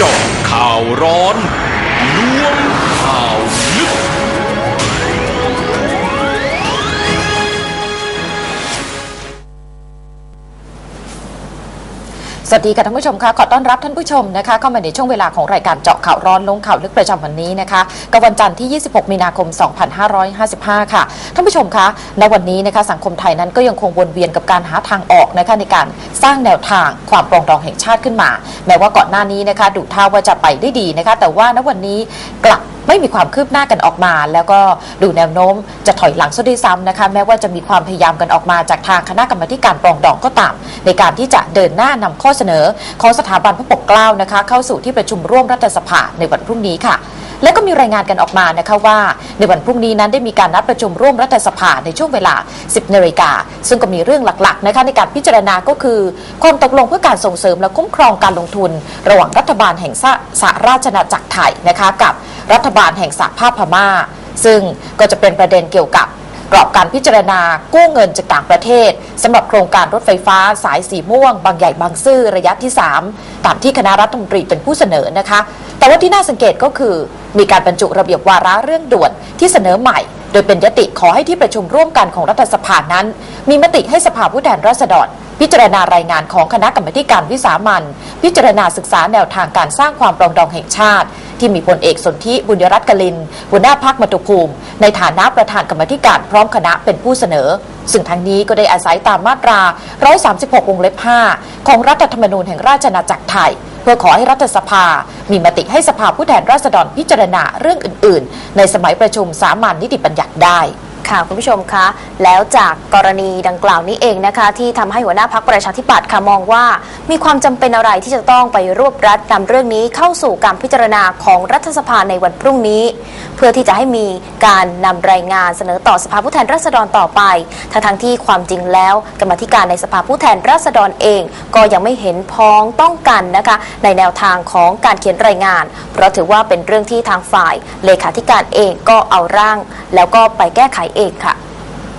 จาะข่าวร้อน สวัสดีค่ะท่านผู้ชมคะขอต้อนรับท่านผู้ชมนะคะเข้ามาในช่วงเวลาของรายการเจาะข่าวร้อนลงข่าวลึกประจำวันนี้นะคะกับวันจันทร์ที่ 26 มีนาคม 2555 ค่ะท่านผู้ชมคะในวันนี้นะคะสังคมไทยนั้นก็ยังคงวนเวียนกับการหาทางออกนะคะในการสร้างแนวทางความปรองดองแห่งชาติขึ้นมา แม้ว่าก่อนหน้านี้นะคะดูท่าว่าจะไปได้ดีนะคะแต่ว่าณวันนี้กลับ ไม่มีความคืบหน้ากันออกมา แล้วก็ดูแนวโน้มจะถอยหลังซะด้วยซ้ำนะคะแม้ว่าจะมีความพยายามกันออกมาจากทางคณะกรรมการปรองดองก็ตาม ในการที่จะเดินหน้านำข้อเสนอของสถาบันพระปกเกล้านะคะ เข้าสู่ที่ประชุมร่วมรัฐสภาในวันพรุ่งนี้ค่ะและก็มีรายงานกันออกมานะคะว่า ในวันพรุ่งนี้นั้นได้มีการนัดประชุมร่วมรัฐสภาในช่วงเวลา 10นาฬิกาซึ่งก็มีเรื่องหลักๆนะคะในการพิจารณาก็คือ ความตกลงเพื่อการส่งเสริมและคุ้มครองการลงทุน ระหว่างรัฐบาลแห่งสหสหราชอาณาจักรไทยนะคะกับ รัฐบาลแห่งสหภาพพม่า ซึ่งก็จะเป็นประเด็นเกี่ยวกับกรอบการพิจารณากู้เงินจากต่างประเทศสำหรับโครงการรถไฟฟ้าสายสีม่วง บางใหญ่บางซื่อระยะที่ 3 ตามที่คณะรัฐมนตรีเป็นผู้เสนอนะคะ แต่ว่าที่น่าสังเกตก็คือ มีการบรรจุระเบียบวาระเรื่องด่วนที่เสนอใหม่ โดยเป็นยติขอให้ที่ประชุมร่วมกันของรัฐสภานั้น มีมติให้สภาผู้แทนราษฎร พิจารณารายงานของคณะกรรมการวิสามันพิจารณาศึกษาแนวทางการสร้างความปรองดองแห่งชาติ ที่มีพลเอกสนธิบุญรัตน์กลิน หัวหน้าพักมตุภูมิ ในฐานะประธานกรรมการพร้อมคณะเป็นผู้เสนอ ซึ่งทางนี้ก็ได้อาศัยตามมาตรา 136 วงเล็บ 5 ของรัฐธรรมนูญแห่งราชอาณาจักรไทยเพื่อขอให้รัฐสภา มีมติให้สภาผู้แทนราษฎรพิจารณาเรื่องอื่น ๆ ในสมัยประชุมสามัญนิติบัญญัติได้ ค่ะคุณผู้ชมคะแล้วจากกรณีดังกล่าวนี้เองนะคะ ที่ทำให้หัวหน้าพักประชาธิปัตย์ค่ะมองว่า มีความจำเป็นอะไรที่จะต้องไปรวบรัดนำเรื่องนี้เข้าสู่การพิจารณาของรัฐสภาในวันพรุ่งนี้ เพื่อที่จะให้มีการนำรายงานเสนอต่อสภาผู้แทนราษฎรต่อไปทั้งทงๆที่ความจริงแล้วกรรมธิการในสภาผู้แทนราษฎรเอง ก็ยังไม่เห็นพ้องต้องกันนะคะ ในแนวทางของการเขียนรายงาน เพราะถือว่าเป็นเรื่องที่ทางฝ่ายเลขาธิการเองก็เอาร่าง แล้วก็ไปแก้ไขเองค่ะ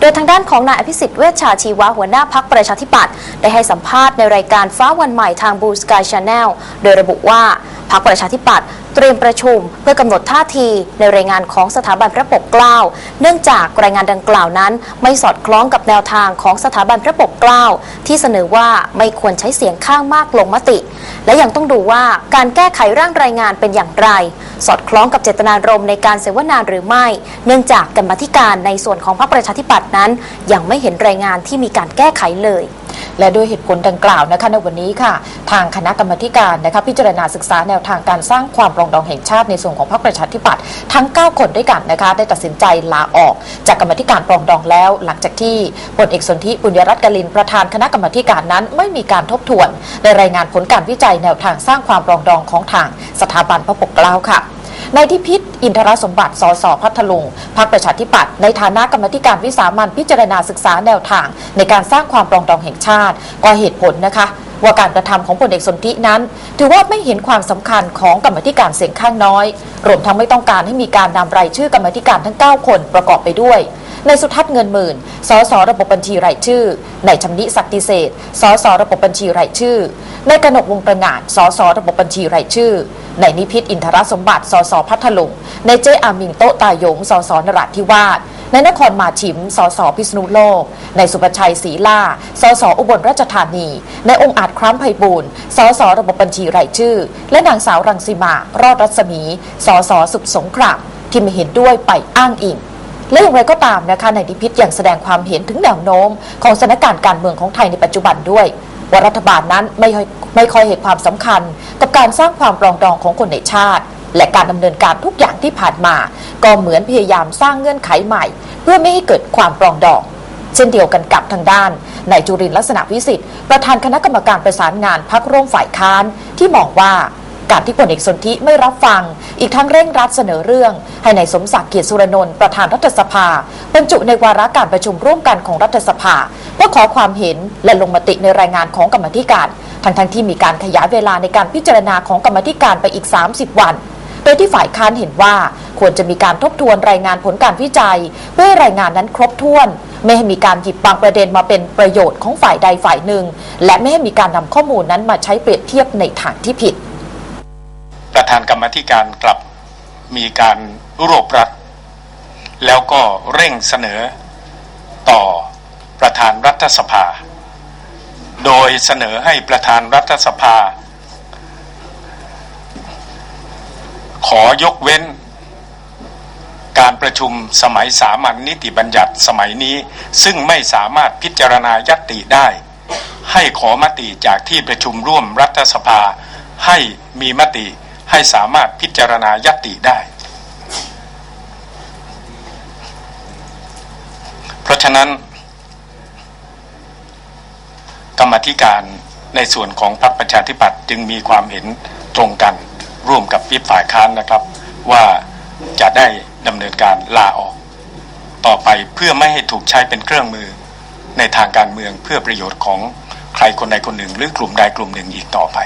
โดยทางด้านของนายอภิสิทธิ์เวชชาชีวะหัวหน้าพักประชาธิปัตย์ได้ให้สัมภาษณ์ในรายการฟ้าวันใหม่ทางบูสกายชาแนลโดยระบุว่าพักประชาธิปัตย์เตรียมประชุม เพื่อกำหนดท่าทีในรายงานของสถาบันพระปกเกล้า เนื่องจากรายงานดังกล่าวนั้น ไม่สอดคล้องกับแนวทางของสถาบันพระปกเกล้า ที่เสนอว่าไม่ควรใช้เสียงข้างมากลงมติ และยังต้องดูว่าการแก้ไขร่างรายงานเป็นอย่างไร สอดคล้องกับเจตนารมณ์ในการเสวนานหรือไม่ เนื่องจากกรรมธิการในส่วนของพรรคประชาธิปัตย์นั้น ยังไม่เห็นรายงานที่มีการแก้ไขเลย และด้วยเหตุผลดังกล่าวนะคะในวันนี้ค่ะ ทางคณะกรรมการนะคะพิจารณาศึกษาแนวทางการสร้างความปรองดองแห่งชาติในส่วนของพรรคประชาธิปัตย์ทั้ง 9 คนด้วยกันนะคะได้ตัดสินใจลาออก จากกรรมธิการปรองดองแล้ว หลังจากที่พลเอกสนธิบุญยรัตน์กลินประธานคณะกรรมการนั้น ไม่มีการทบทวนในรายงานผลการวิจัยแนวทางสร้างความปรองดองของทางสถาบันพระปกเกล้าค่ะ นายทิพิษอินทรสมบัติสสพัทลุงพรรคประชาธิปัตย์ในฐานะกรรมธิการวิสามันพิจารณาศึกษาแนวทาง ในการสร้างความปรองดองแห่งชาติ ก็เหตุผลนะคะว่าการกระทำของพลเอกสนธินั้น ถือว่าไม่เห็นความสำคัญของกรรมธิการเสียงข้างน้อย รวมทั้งไม่ต้องการให้มีการนำรายชื่อกรรมธิการทั้ง 9 คนประกอบไปด้วย ในสุทัศน์เงินหมื่น สสระบบบัญชีรายชื่อ ในชำนิศักดิเศษ สสระบบบัญชีรายชื่อ ในกนกวงประงาดสสระบบบัญชีรายชื่อ ในนิพิษอินทรสมบัติ สสพัทลุง ในเจอามิงโตตายง สสนราธิวาสในนครมาชิม สสพิษณุโลก ในสุภชัยศรีล่า สสอุบลราชธานี ในองค์อาจครั้มไพบูลสสระบบบัญชีรายชื่อ และนางสาวรังสีมา รอดรัศมี สสสุขสงครามที่ไม่เห็นด้วยไปอ้างอิง และอย่างไรก็ตามนะคะในดิพิษยังแสดงความเห็นถึงแนวโน้ม ของสถานการณ์การเมืองของไทยในปัจจุบันด้วยว่ารัฐบาลนั้นไม่ค่อยไม่ค่อยเห็นความสำคัญ กับการสร้างความปรองดองของคนในชาติ และการดำเนินการทุกอย่างที่ผ่านมา ก็เหมือนพยายามสร้างเงื่อนไขใหม่ เพื่อไม่ให้เกิดความปรองดอง เช่นเดียวกันกับทางด้านนายจุรินลักษณะวิสิทธิ์ประธานคณะกรรมการประสานงานพักร่วมฝ่ายค้านที่มองว่า การที่พลเอกสนธิไม่รับฟัง อีกทั้งเร่งรัดเสนอเรื่อง ให้ในายสมศักดิ์เกียรติสุรนนท์ประธานรัฐสภาบรรจุในวาระการประชุมร่วมกันของรัฐสภาเพื่อขอความเห็นและลงมติในรายงานของกรรมธิการ ทั้งทั้งๆที่มีการขยายเวลาในการพิจารณาของกรรมธิการไปอีก 30 วันโดยที่ฝ่ายค้านเห็นว่าควรจะมีการทบทวนรายงานผลการวิจัย เพื่อรายงานนั้นครบถ้วน ไม่ให้มีการหยิบบางประเด็นมาเป็นประโยชน์ของฝ่ายใดฝ่ายหนึ่ง และไม่ให้มีการนำข้อมูลนั้นมาใช้เปรียบเทียบในทางที่ผิด ประธานกรรมธิการกลับมีการรวบรัดแล้วก็เร่งเสนอต่อประธานรัฐสภา โดยเสนอให้ประธานรัฐสภา ขอยกเว้น การประชุมสมัยสามัญนิติบัญญัติสมัยนี้ ซึ่งไม่สามารถพิจารณายัตติได้ ให้ขอมติจากที่ประชุมร่วมรัฐสภาให้มีมติ ให้สามารถพิจารณายัตติได้ เพราะฉะนั้น กรรมธิการในส่วนของพรรคประชาธิปัตย์จึงมีความเห็นตรงกันร่วมกับวิปฝ่ายค้านนะครับ ว่าจะได้ดำเนินการลาออก ต่อไปเพื่อไม่ให้ถูกใช้เป็นเครื่องมือในทางการเมืองเพื่อประโยชน์ของใครคนใดคนหนึ่ง หรือกลุ่มใดกลุ่มหนึ่งอีกต่อไป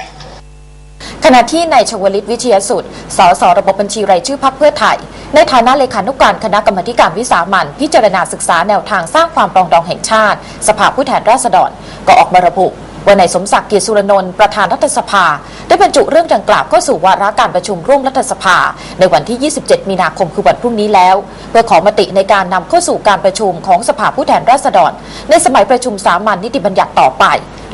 ขณะที่นายชวลิตวิเชียสุดสสระบบบัญชีรายชื่อพรรคเพื่อไทย ในฐานะเลขานุการคณะกรรมาการวิสามันพิจารณาศึกษาแนวทางสร้างความปรองดองแห่งชาติ สภาผู้แทนราษฎร ก็ออกมาระบุว่านายสมศักดิ์เกียรติสุรนนท์ประธานรัฐสภา ได้บรรจุเรื่องดังกล่าวเข้าสู่วาระการประชุมร่วมรัฐสภา ในวันที่ 27 มีนาคมคือวันพรุ่งนี้แล้ว เพื่อขอมติในการนำเข้าสู่การประชุมของสภาผู้แทนราษฎร ในสมัยประชุมสามัญนิติบัญญัติต่อไป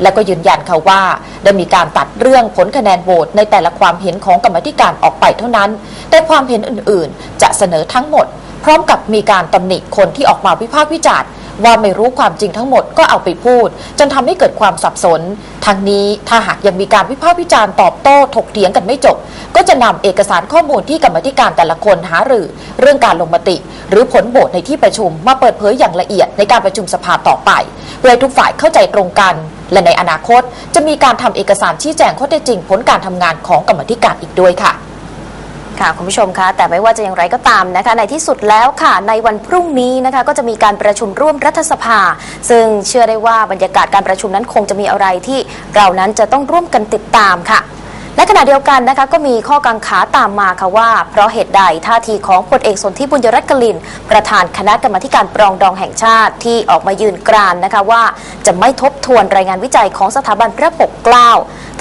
และก็ยืนยันค่ะว่าได้มีการตัดเรื่องผลคะแนนโหวตในแต่ละความเห็นของกรรมธิการออกไปเท่านั้น แต่ความเห็นอื่นๆ จะเสนอทั้งหมด พร้อมกับมีการตำหนิคนที่ออกมาวิพากษ์วิจารณ์ว่าไม่รู้ความจริงทั้งหมดก็เอาไปพูด จนทำให้เกิดความสับสน ทั้งนี้ถ้าหากยังมีการวิพากษ์วิจารณ์ตอบโต้ถกเถียงกันไม่จบ ก็จะนำเอกสารข้อมูลที่กรรมธิการแต่ละคนหารือ เรื่องการลงมติ หรือผลโหวตในที่ประชุมมาเปิดเผยอย่างละเอียดในการประชุมสภาต่อไป เพื่อให้ทุกฝ่ายเข้าใจตรงกัน และในอนาคตจะมีการทำเอกสารชี้แจงข้อเท็จจริงผลการทำงานของกรรมธิการอีกด้วยค่ะค่ะคุณผู้ชมคะแต่ไม่ว่าจะอย่างไรก็ตามนะคะในที่สุดแล้วค่ะในวันพรุ่งนี้นะคะก็จะมีการประชุมร่วมรัฐสภา ซึ่งเชื่อได้ว่าบรรยากาศการประชุมนั้นคงจะมีอะไรที่เรานั้นจะต้องร่วมกันติดตามค่ะ และขณะเดียวกันนะคะก็มีข้อกังขาตามมาค่ะว่า เพราะเหตุใดท่าทีของพลเอกสนธิบุญยรัตน์กลิน ประธานคณะกรรมการปรองดองแห่งชาติที่ออกมายืนกรานนะคะว่า จะไม่ทบทวนรายงานวิจัยของสถาบันพระปกเกล้า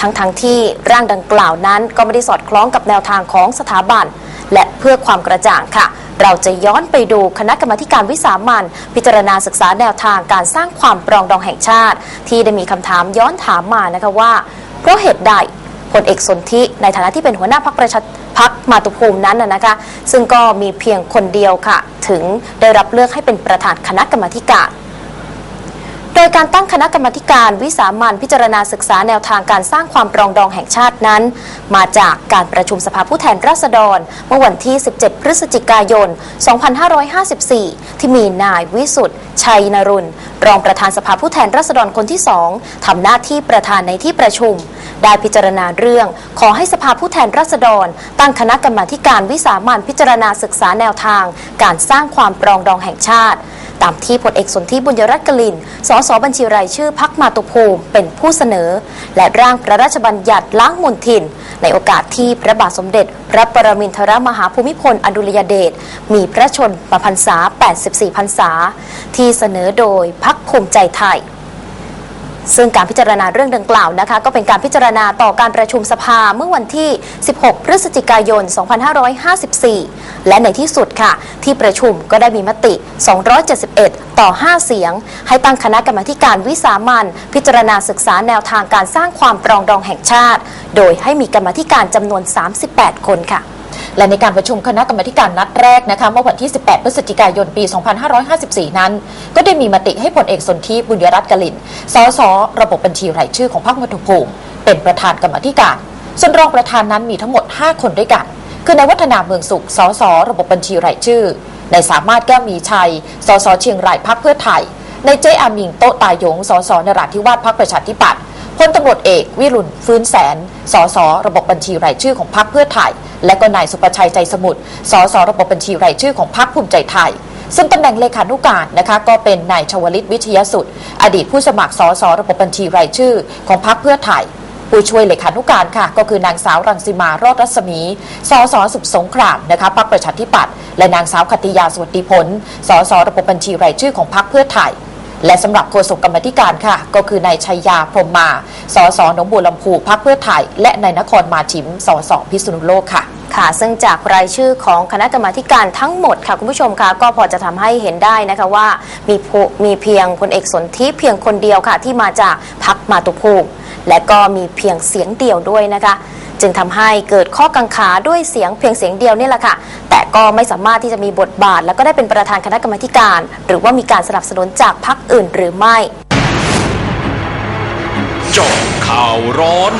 ทั้งๆทที่ร่างดังกล่าวนั้น ก็ไม่ได้สอดคล้องกับแนวทางของสถาบัน และเพื่อความกระจ่างค่ะ เราจะย้อนไปดูคณะกรรมการวิสามันพิจารณาศึกษาแนวทางการสร้างความปรองดองแห่งชาติ ที่ได้มีคำถามย้อนถามมานะคะว่า เพราะเหตุใด ลเอกสนธิในฐานะที่เป็นหัวหน้าพักประชาพักมาตุภูมินั้นนะคะ ซึ่งก็มีเพียงคนเดียวค่ะ ถึงได้รับเลือกให้เป็นประธานคณะกรรมการโดยการตั้งคณะกรรมการวิสามันพิจารณาศึกษาแนวทางการสร้างความปรองดองแห่งชาตินั้น มาจากการประชุมสภาผู้แทนราษฎร เมื่อวันที่ 17 พฤศจิกายน 2554 ที่มีนายวิสุทธ์ชัยนรุนรองประธานสภาผู้แทนราษฎรคนที่สองทำหน้าที่ประธานในที่ประชุม ได้พิจารณาเรื่อง ขอให้สภาผู้แทนราษฎร ตั้งคณะกรรมาการวิสามันพิจารณาศึกษาแนวทาง การสร้างความปรองดองแห่งชาติ ตามที่พลเอกสนธิบุญยรัตน์กลิน สสบัญชีรายชื่อพักมาตุภูมิเป็นผู้เสนอ และร่างพระราชบัญญัติล้างมลทิน ในโอกาสที่พระบาทสมเด็จ พระปรมินทรมหาภูมิพลอดุลยเดชมีพระชนมพรรษา 84 พรรษา ที่เสนอโดยพักภูมิใจไทย ซึ่งการพิจารณาเรื่องดังกล่าวนะคะ ก็เป็นการพิจารณาต่อการประชุมสภาเมื่อวันที่ 16 พฤศจิกายน 2554 และในที่สุดค่ะ ที่ประชุมก็ได้มีมติ 271 ต่อ 5 เสียง ให้ตั้งคณะกรรมาการวิสามันพิจารณาศึกษาแนวทางการสร้างความปรองดองแห่งชาติ โดยให้มีกรรมาธิการจำนวน 38 คนค่ะ และในการประชุมคณะกรรมการนัดแรกนะคะเมื่อวันที่ 18 พฤศจิกายนปี 2554 นั้น ก็ได้มีมติให้พลเอกสนธิบุญยรัตน์กลินสสระบบบัญชีรายชื่อของพรรคมัทุภูมิ เป็นประธานกรรมธิการ ส่วนรองประธานนั้นมีทั้งหมด 5 คนด้วยกัน คือนายวัฒนาเมืองสุขสสระบบบัญชีรายชื่อนายสามารถแก้วมีชัยสสเชียงรายพรรคเพื่อไทยนายเจอามิงโตตายงสสนราธิวาสพรรคประชาธิปัตย์ พลตำรวจเอก วิรุณฟื้นแสน สสระบบบัญชีรายชื่อของพรรคเพื่อไทย และก็นายสุประชัยใจสมุทร สสระบบบัญชีรายชื่อของพรรคภูมิใจไทย ซึ่งตำแหน่งเลขานุการนะคะก็เป็นนายชวลิตวิทยสุดอดีตผู้สมัครสสระบบบัญชีรายชื่อของพรรคเพื่อไทยผู้ช่วยเลขานุการค่ะ ก็คือนางสาวรังสิมารอดรัศมี สสสุขสงครามนะคะพรรคประชาธิปัตย์และนางสาวคติยาสวัสดิผลสสระบบบัญชีรายชื่อของพรรคเพื่อไทย และสำหรับโฆษกกรรมธิการค่ะ ก็คือนายชัยยาพรมมา สสหนองบัวลำพูพักเพื่อไทย และนายนครมาชิม สสพิษณุโลกค่ะ ค่ะ ซึ่งจากรายชื่อของคณะกรรมาธิการทั้งหมดค่ะคุณผู้ชมค่ะ ก็พอจะทำให้เห็นได้นะคะว่ามีมีเพียงพลเอกสนธิเพียงคนเดียวค่ะ ที่มาจากพักมาตุภูมิและก็มีเพียงเสียงเดียวด้วยนะคะ จึงทำให้เกิดข้อกังขาด้วยเสียงเพียงเสียงเดียวนี่แหละค่ะ แต่ก็ไม่สามารถที่จะมีบทบาท แล้วก็ได้เป็นประธานคณะกรรมการ หรือว่ามีการสนับสนุนจากพรรคอื่นหรือไม่จบข่าวร้อน